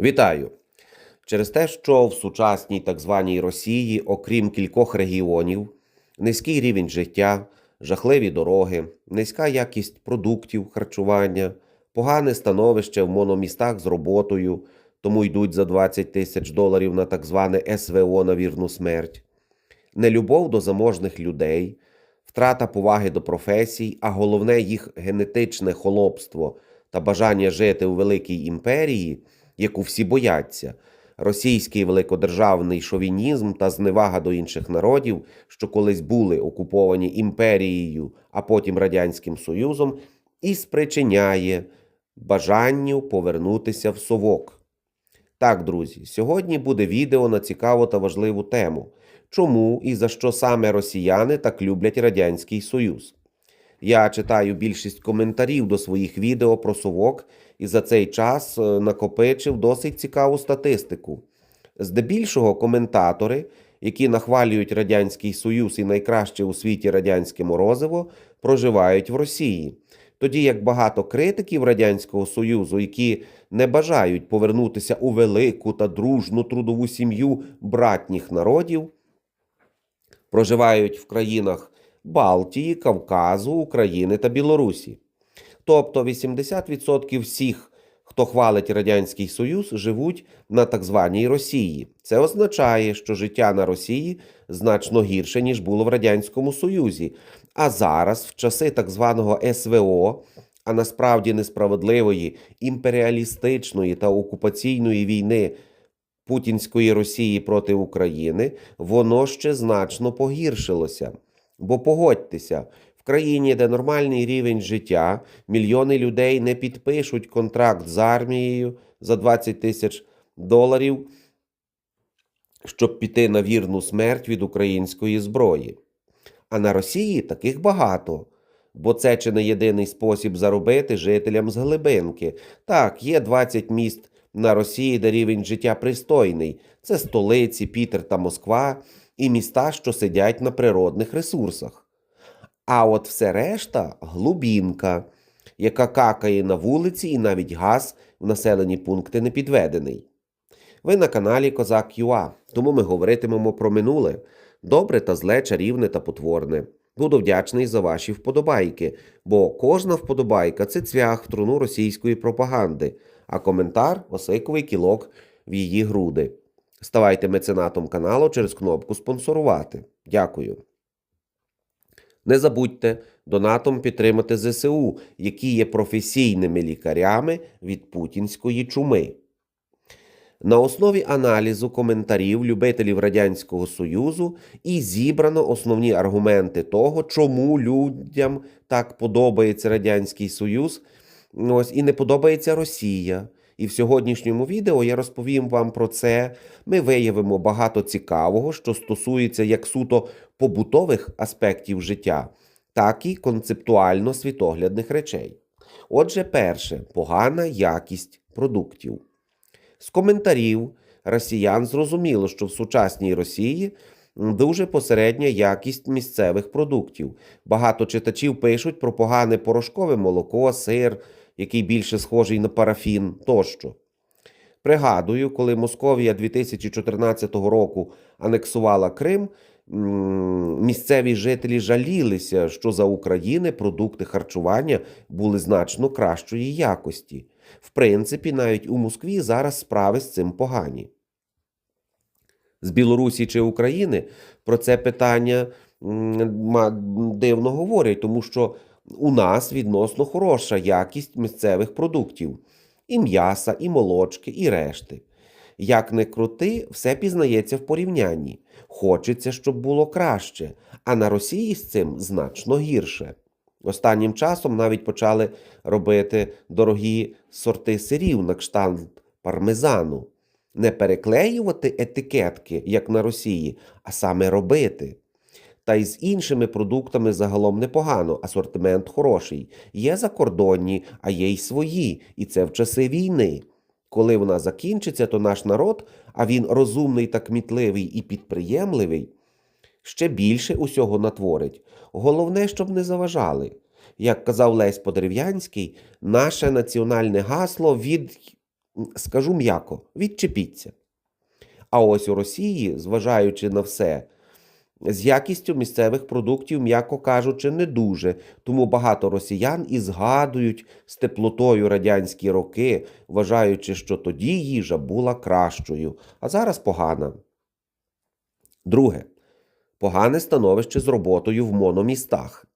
Вітаю! Через те, що в сучасній так званій Росії, окрім кількох регіонів, низький рівень життя, жахливі дороги, низька якість продуктів харчування, погане становище в мономістах з роботою, тому йдуть за 20 тисяч доларів на так зване СВО на вірну смерть, нелюбов до заможних людей, втрата поваги до професій, а головне їх генетичне холопство та бажання жити у великій імперії, яку всі бояться, російський великодержавний шовінізм та зневага до інших народів, що колись були окуповані імперією, а потім Радянським Союзом, і спричиняє бажанню повернутися в совок. Так, друзі, сьогодні буде відео на цікаву та важливу тему. Чому і за що саме росіяни так люблять Радянський Союз? Я читаю більшість коментарів до своїх відео про совок і за цей час е, накопичив досить цікаву статистику. Здебільшого коментатори, які нахвалюють Радянський Союз і найкраще у світі радянське морозиво, проживають в Росії. Тоді як багато критиків Радянського Союзу, які не бажають повернутися у велику та дружну трудову сім'ю братніх народів, проживають в країнах Балтії, Кавказу, України та Білорусі. Тобто 80% всіх, хто хвалить Радянський Союз, живуть на так званій Росії. Це означає, що життя на Росії значно гірше, ніж було в Радянському Союзі. А зараз, в часи так званого СВО, а насправді несправедливої імперіалістичної та окупаційної війни Путінської Росії проти України, воно ще значно погіршилося. Бо погодьтеся, країні, де нормальний рівень життя, мільйони людей не підпишуть контракт з армією за 20 тисяч доларів, щоб піти на вірну смерть від української зброї. А на Росії таких багато. Бо це чи не єдиний спосіб заробити жителям з глибинки. Так, є 20 міст на Росії, де рівень життя пристойний. Це столиці, Пітер та Москва і міста, що сидять на природних ресурсах. А от все решта глубінка, яка какає на вулиці і навіть газ в населені пункти не підведений. Ви на каналі Козак ЮА, тому ми говоритимемо про минуле, добре та зле, чарівне та потворне. Буду вдячний за ваші вподобайки, бо кожна вподобайка це цвях в труну російської пропаганди, а коментар осиковий кілок в її груди. Ставайте меценатом каналу через кнопку спонсорувати. Дякую. Не забудьте донатом підтримати ЗСУ, які є професійними лікарями від путінської чуми. На основі аналізу коментарів любителів Радянського Союзу і зібрано основні аргументи того, чому людям так подобається Радянський Союз ось, і не подобається Росія. І в сьогоднішньому відео я розповім вам про це. Ми виявимо багато цікавого, що стосується як суто побутових аспектів життя, так і концептуально світоглядних речей. Отже, перше погана якість продуктів. З коментарів росіян зрозуміло, що в сучасній Росії дуже посередня якість місцевих продуктів. Багато читачів пишуть про погане порошкове молоко, сир, який більше схожий на парафін тощо. Пригадую, коли Московія 2014 року анексувала Крим, місцеві жителі жалілися, що за України продукти харчування були значно кращої якості. В принципі, навіть у Москві зараз справи з цим погані. З Білорусі чи України про це питання дивно говорять, тому що у нас відносно хороша якість місцевих продуктів і м'яса, і молочки, і решти. Як не крути, все пізнається в порівнянні. Хочеться, щоб було краще, а на Росії з цим значно гірше. Останнім часом навіть почали робити дорогі сорти сирів на кшталт пармезану. Не переклеювати етикетки, як на Росії, а саме робити. Та й з іншими продуктами загалом непогано, асортимент хороший. Є закордонні, а є й свої, і це в часи війни. Коли вона закінчиться, то наш народ, а він розумний та кмітливий і підприємливий, ще більше усього натворить. Головне, щоб не заважали. Як казав Лесь Подерев'янський, наше національне гасло від скажу м'яко, відчепіться. А ось у Росії, зважаючи на все, з якістю місцевих продуктів, м'яко кажучи, не дуже. Тому багато росіян і згадують з теплотою радянські роки, вважаючи, що тоді їжа була кращою, а зараз погана. Друге. Погане становище з роботою в мономістах.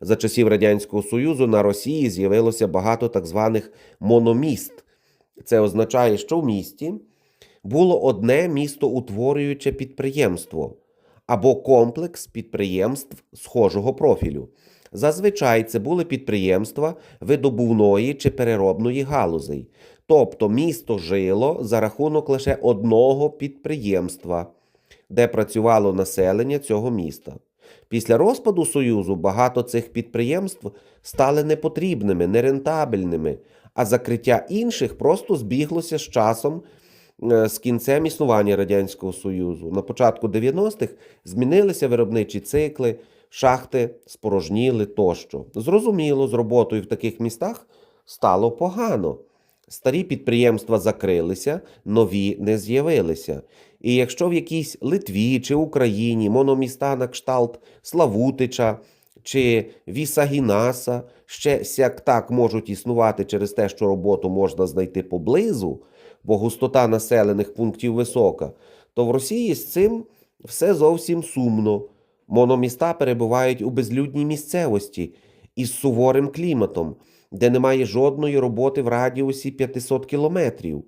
За часів Радянського Союзу на Росії з'явилося багато так званих мономіст. Це означає, що в місті було одне містоутворююче підприємство або комплекс підприємств схожого профілю. Зазвичай це були підприємства видобувної чи переробної галузей. Тобто місто жило за рахунок лише одного підприємства, де працювало населення цього міста. Після розпаду Союзу багато цих підприємств стали непотрібними, нерентабельними, а закриття інших просто збіглося з часом з кінцем існування Радянського Союзу. На початку 90-х змінилися виробничі цикли, шахти спорожніли тощо. Зрозуміло, з роботою в таких містах стало погано. Старі підприємства закрилися, нові не з'явилися. І якщо в якійсь Литві чи Україні мономіста на кшталт Славутича чи Вісагінаса ще сяк так можуть існувати через те, що роботу можна знайти поблизу, бо густота населених пунктів висока, то в Росії з цим все зовсім сумно. Мономіста перебувають у безлюдній місцевості із суворим кліматом, де немає жодної роботи в радіусі 500 кілометрів.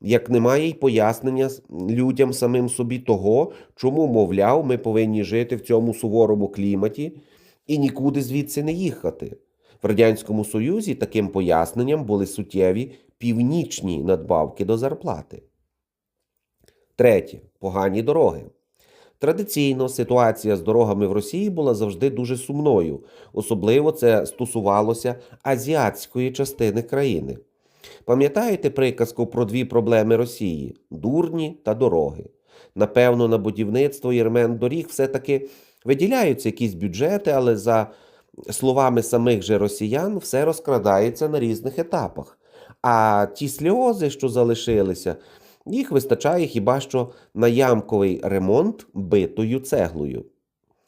Як немає й пояснення людям самим собі того, чому, мовляв, ми повинні жити в цьому суворому кліматі і нікуди звідси не їхати. В Радянському Союзі таким поясненням були суттєві північні надбавки до зарплати. Третє погані дороги. Традиційно ситуація з дорогами в Росії була завжди дуже сумною, особливо це стосувалося азіатської частини країни. Пам'ятаєте приказку про дві проблеми Росії дурні та дороги? Напевно, на будівництво і доріг все-таки виділяються якісь бюджети, але за словами самих же росіян, все розкрадається на різних етапах. А ті сльози, що залишилися, їх вистачає хіба що на ямковий ремонт битою цеглою.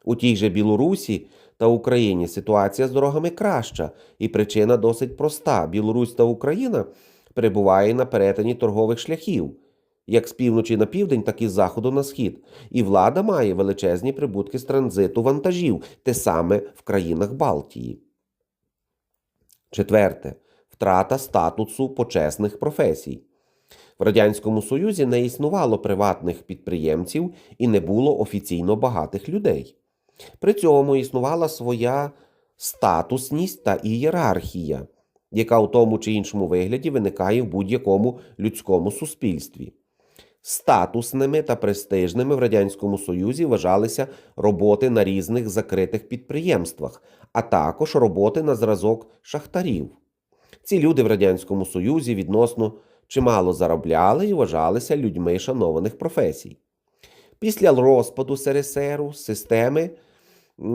У тій же Білорусі та Україні ситуація з дорогами краща, і причина досить проста: Білорусь та Україна перебуває на перетині торгових шляхів, як з півночі на південь, так і з заходу на схід. І влада має величезні прибутки з транзиту вантажів, те саме в країнах Балтії. Четверте втрата статусу почесних професій. В Радянському Союзі не існувало приватних підприємців і не було офіційно багатих людей. При цьому існувала своя статусність та ієрархія, яка у тому чи іншому вигляді виникає в будь-якому людському суспільстві. Статусними та престижними в Радянському Союзі вважалися роботи на різних закритих підприємствах, а також роботи на зразок шахтарів. Ці люди в Радянському Союзі відносно чимало заробляли і вважалися людьми шанованих професій. Після розпаду СРСР системи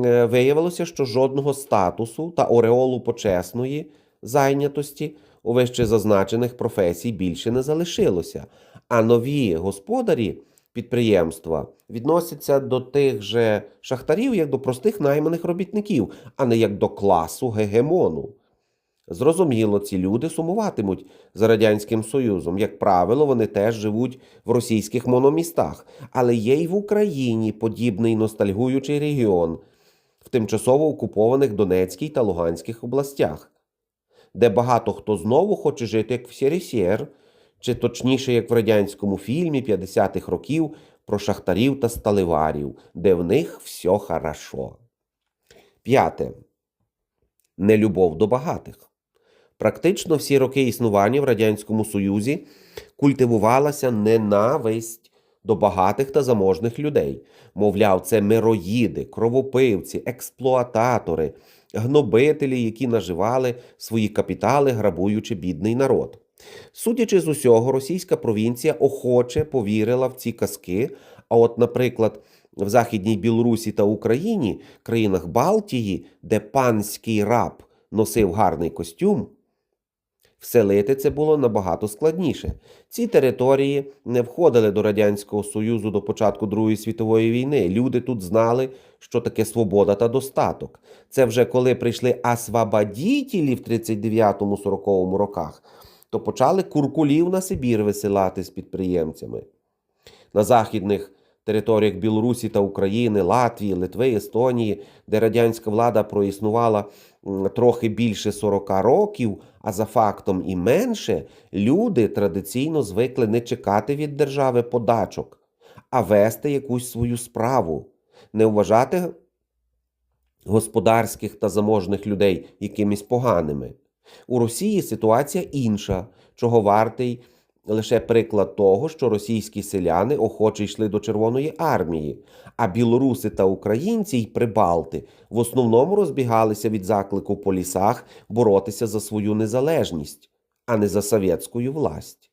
е, виявилося, що жодного статусу та ореолу почесної зайнятості у вище зазначених професій більше не залишилося, а нові господарі підприємства відносяться до тих же шахтарів як до простих найманих робітників, а не як до класу гегемону. Зрозуміло, ці люди сумуватимуть за Радянським Союзом. Як правило, вони теж живуть в російських мономістах, але є й в Україні подібний ностальгуючий регіон в тимчасово окупованих Донецькій та Луганських областях, де багато хто знову хоче жити як в СРСР, чи точніше, як в радянському фільмі 50-х років про шахтарів та сталеварів, де в них все хорошо. П'яте. Нелюбов до багатих. Практично всі роки існування в Радянському Союзі культивувалася ненависть до багатих та заможних людей. Мовляв, це мироїди, кровопивці, експлуататори, гнобителі, які наживали свої капітали, грабуючи бідний народ. Судячи з усього, російська провінція охоче повірила в ці казки. А от, наприклад, в Західній Білорусі та Україні, країнах Балтії, де панський раб носив гарний костюм, Вселити це було набагато складніше. Ці території не входили до Радянського Союзу до початку Другої світової війни. Люди тут знали, що таке свобода та достаток. Це вже коли прийшли освободітелі в 39-40 роках, то почали куркулів на Сибір висилати з підприємцями. На західних територіях Білорусі та України, Латвії, Литви, Естонії, де радянська влада проіснувала трохи більше 40 років, а за фактом і менше, люди традиційно звикли не чекати від держави подачок, а вести якусь свою справу, не вважати господарських та заможних людей якимись поганими. У Росії ситуація інша, чого вартий лише приклад того, що російські селяни охоче йшли до Червоної армії, а білоруси та українці й прибалти в основному розбігалися від заклику по лісах боротися за свою незалежність, а не за совєтську власть.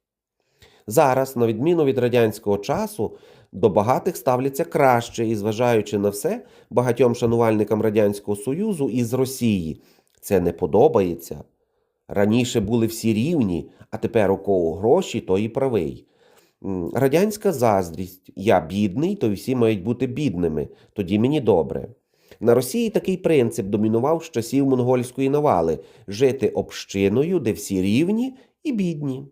Зараз, на відміну від радянського часу, до багатих ставляться краще і, зважаючи на все, багатьом шанувальникам Радянського Союзу із Росії це не подобається. Раніше були всі рівні, а тепер у кого гроші, то і правий. Радянська заздрість. Я бідний, то всі мають бути бідними, тоді мені добре. На Росії такий принцип домінував з часів монгольської навали жити общиною, де всі рівні і бідні.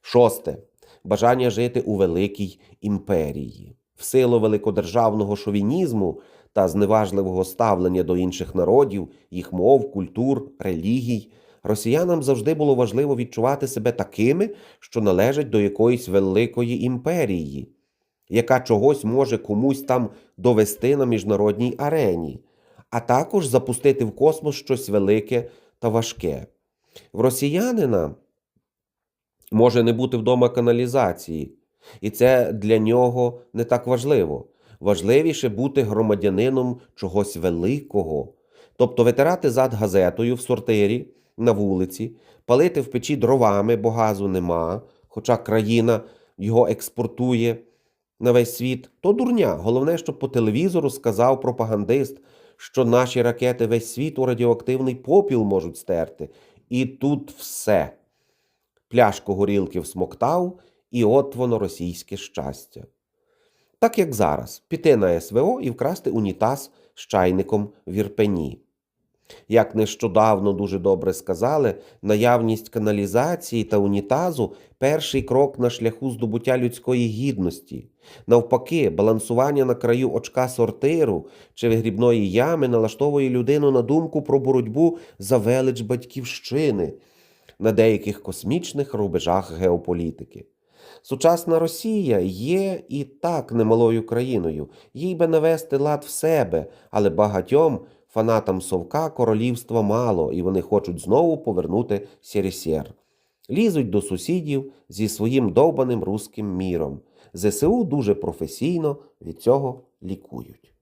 Шосте. Бажання жити у великій імперії. В силу великодержавного шовінізму та зневажливого ставлення до інших народів, їх мов, культур, релігій, росіянам завжди було важливо відчувати себе такими, що належать до якоїсь великої імперії, яка чогось може комусь там довести на міжнародній арені, а також запустити в космос щось велике та важке. В росіянина може не бути вдома каналізації, і це для нього не так важливо. Важливіше бути громадянином чогось великого, тобто витирати зад газетою в сортирі на вулиці, палити в печі дровами, бо газу нема, хоча країна його експортує на весь світ, то дурня. Головне, щоб по телевізору сказав пропагандист, що наші ракети весь світ у радіоактивний попіл можуть стерти. І тут все. Пляшку горілки всмоктав, і от воно російське щастя. Так як зараз, піти на СВО і вкрасти унітаз з чайником в Ірпені. Як нещодавно дуже добре сказали, наявність каналізації та унітазу перший крок на шляху здобуття людської гідності. Навпаки, балансування на краю очка сортиру чи вигрібної ями налаштовує людину на думку про боротьбу за велич батьківщини на деяких космічних рубежах геополітики. Сучасна Росія є і так немалою країною, їй би навести лад в себе, але багатьом фанатам совка королівства мало, і вони хочуть знову повернути Сєрісєр. Лізуть до сусідів зі своїм довбаним руським міром. ЗСУ дуже професійно від цього лікують.